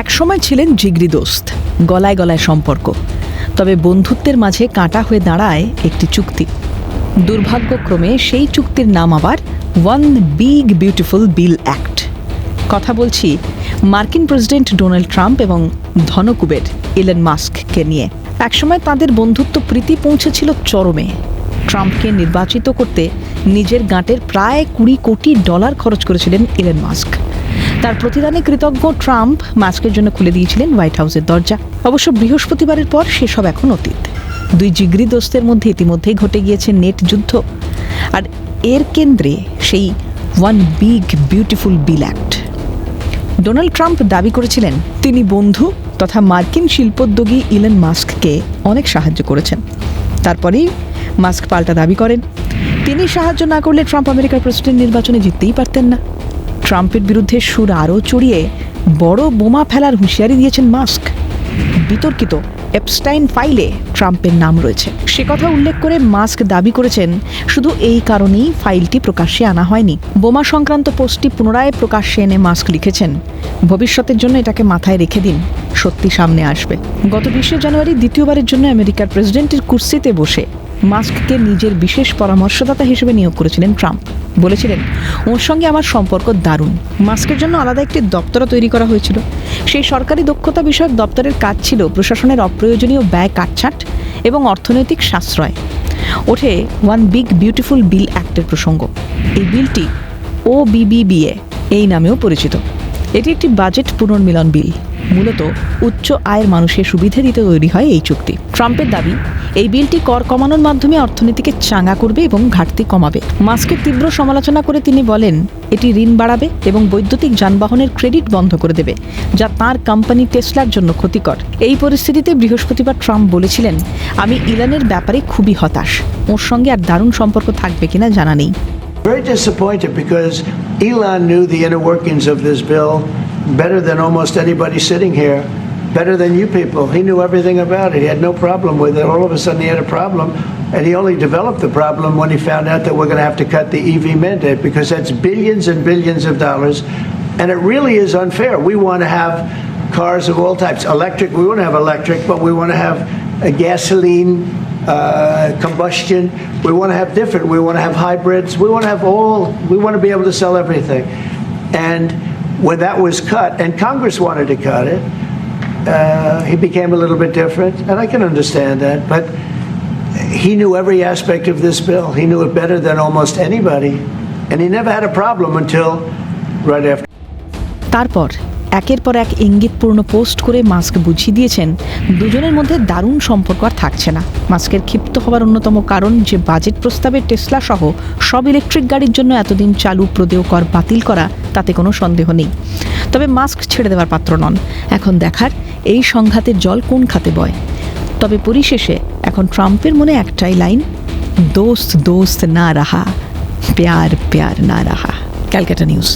একসময় ছিলেন জিগরি দোস্ত, গলায় গলায় সম্পর্ক। তবে বন্ধুত্বের মাঝে কাঁটা হয়ে দাঁড়ায় একটি চুক্তি। দুর্ভাগ্যক্রমে সেই চুক্তির নাম আবার one big beautiful bill act কথা বলছি মার্কিন প্রেসিডেন্ট ডোনাল্ড ট্রাম্প এবং ধনকুবের ইলেন মাস্ককে নিয়ে। একসময় তাদের বন্ধুত্ব প্রীতি পৌঁছেছিল চরমে। ট্রাম্পকে নির্বাচিত করতে নিজের গাঁটের প্রায় কুড়ি কোটি ডলার খরচ করেছিলেন ইলেন মাস্ক। তার প্রতিদানে কৃতজ্ঞ ট্রাম্প মাস্কের জন্য খুলে দিয়েছিলেন হোয়াইট হাউসের দরজা। অবশ্য বৃহস্পতিবারের পর সেসব এখন অতীত। দুই জিগরি দোস্তের মধ্যে ইতিমধ্যেই ঘটে গিয়েছে নেট যুদ্ধ। আর এর কেন্দ্রে সেই one big beautiful bill act. Donald Trump দাবি করেছিলেন, তিনি বন্ধু তথা মার্কিন শিল্পোদ্যোগী ইলেন মাস্ককে অনেক সাহায্য করেছেন। তারপরেই মাস্ক পাল্টা দাবি করেন, তিনি সাহায্য না করলে ট্রাম্প আমেরিকার প্রেসিডেন্ট নির্বাচনে জিততেই পারতেন না। ট্রাম্পের বিরুদ্ধে সুর আরও চড়িয়ে বড় বোমা ফেলার হুঁশিয়ারি দিয়েছেন মাস্ক। বিতর্কিত এপস্টাইন ফাইলে ট্রাম্পের নাম রয়েছে। সে কথা উল্লেখ করে মাস্ক দাবি করেছেন, শুধু এই কারণেই ফাইলটি প্রকাশ্যে আনা হয়নি। বোমা সংক্রান্ত পোস্টটি পুনরায় প্রকাশ্যে এনে মাস্ক লিখেছেন। ভবিষ্যতের জন্য এটাকে মাথায় রেখে দিন। সত্যি সামনে আসবে। গত বিশে জানুয়ারি দ্বিতীয়বারের জন্য আমেরিকার প্রেসিডেন্টের কুর্সিতে বসে মাস্ককে নিজের বিশেষ পরামর্শদাতা হিসেবে নিয়োগ করেছিলেন ট্রাম্প। বলেছিলেন, ওর সঙ্গে আমার সম্পর্ক দারুণ। মাস্কের জন্য আলাদা একটি দপ্তরও তৈরি করা হয়েছিল। সেই সরকারি দক্ষতা বিষয়ক দপ্তরের কাজ ছিল প্রশাসনের অপ্রয়োজনীয় ব্যয় কাটছাট এবং অর্থনৈতিক সাশ্রয়। ওঠে ওয়ান বিগ বিউটিফুল বিল অ্যাক্টের প্রসঙ্গ। এই বিলটি ও বিবিবিএ এই নামেও পরিচিত। এটি একটি বাজেট পুনর্মিলন বিল। মূলত উচ্চ আয়ের মানুষের সুবিধে দিতে তৈরি হয় এই চুক্তি। ট্রাম্পের দাবি, এই বিলটি কর কমানোর মাধ্যমে অর্থনীতিকে চাঙ্গা করবে এবং ঘাটতি কমাবে। মাস্কের তীব্র সমালোচনা করে তিনি বলেন, এটি ঋণ বাড়াবে এবং বৈদ্যুতিক যানবাহনের ক্রেডিট বন্ধ করে দেবে, যা তার কোম্পানি টেসলার জন্য ক্ষতিকর। এই পরিস্থিতিতে বৃহস্পতিবার ট্রাম্প বলেছিলেন, আমি ইরানের ব্যাপারে খুবই হতাশ। ওর সঙ্গে আর দারুণ সম্পর্ক থাকবে কিনা জানা নেই। Very disappointed because Elon knew the inner workings of this bill better than almost anybody sitting here, better than you people. He knew everything about it. He had no problem with it. All of a sudden, he had a problem, and he only developed the problem when he found out that we're going to have to cut the EV mandate because that's billions and billions of dollars, and it really is unfair. We want to have cars of all types, electric. We want to have electric, but we want to have a gasoline uh, combustion. We want to have different. We want to have hybrids. We want to have all. We want to be able to sell everything. And when that was cut, and Congress wanted to cut it, uh, he became a little bit different, and I can understand that. But he knew every aspect of this bill. He knew it better than almost anybody, and he never had a problem until right after. তারপর একের পর এক ইঙ্গিতপূর্ণ post করে mask বুঝিয়ে দিয়েছেন। দুজনের মধ্যে দারুণ সম্পর্ক আর থাকছে না। মাস্কের ক্ষিপ্ত হওয়ার অন্যতম কারণ যে বাজেট প্রস্তাবে টেসলা সহ সব ইলেকট্রিক গাড়ির জন্য এতদিন চালু, প্রদেয় কর বাতিল করা তাতে কোনো সন্দেহ নেই। তবে মাস্ক ছেড়ে দেওয়ার পাত্র নন। এখন দেখার এই সংঘাতের জল কোন খাতে বয়? তবে পরিশেষে এখন ট্রাম্পের মনে একটাই লাইন, দোস্ত দোস্ত না রাহা, প্যার প্যার না রাহা। ক্যালকাটা নিউজ।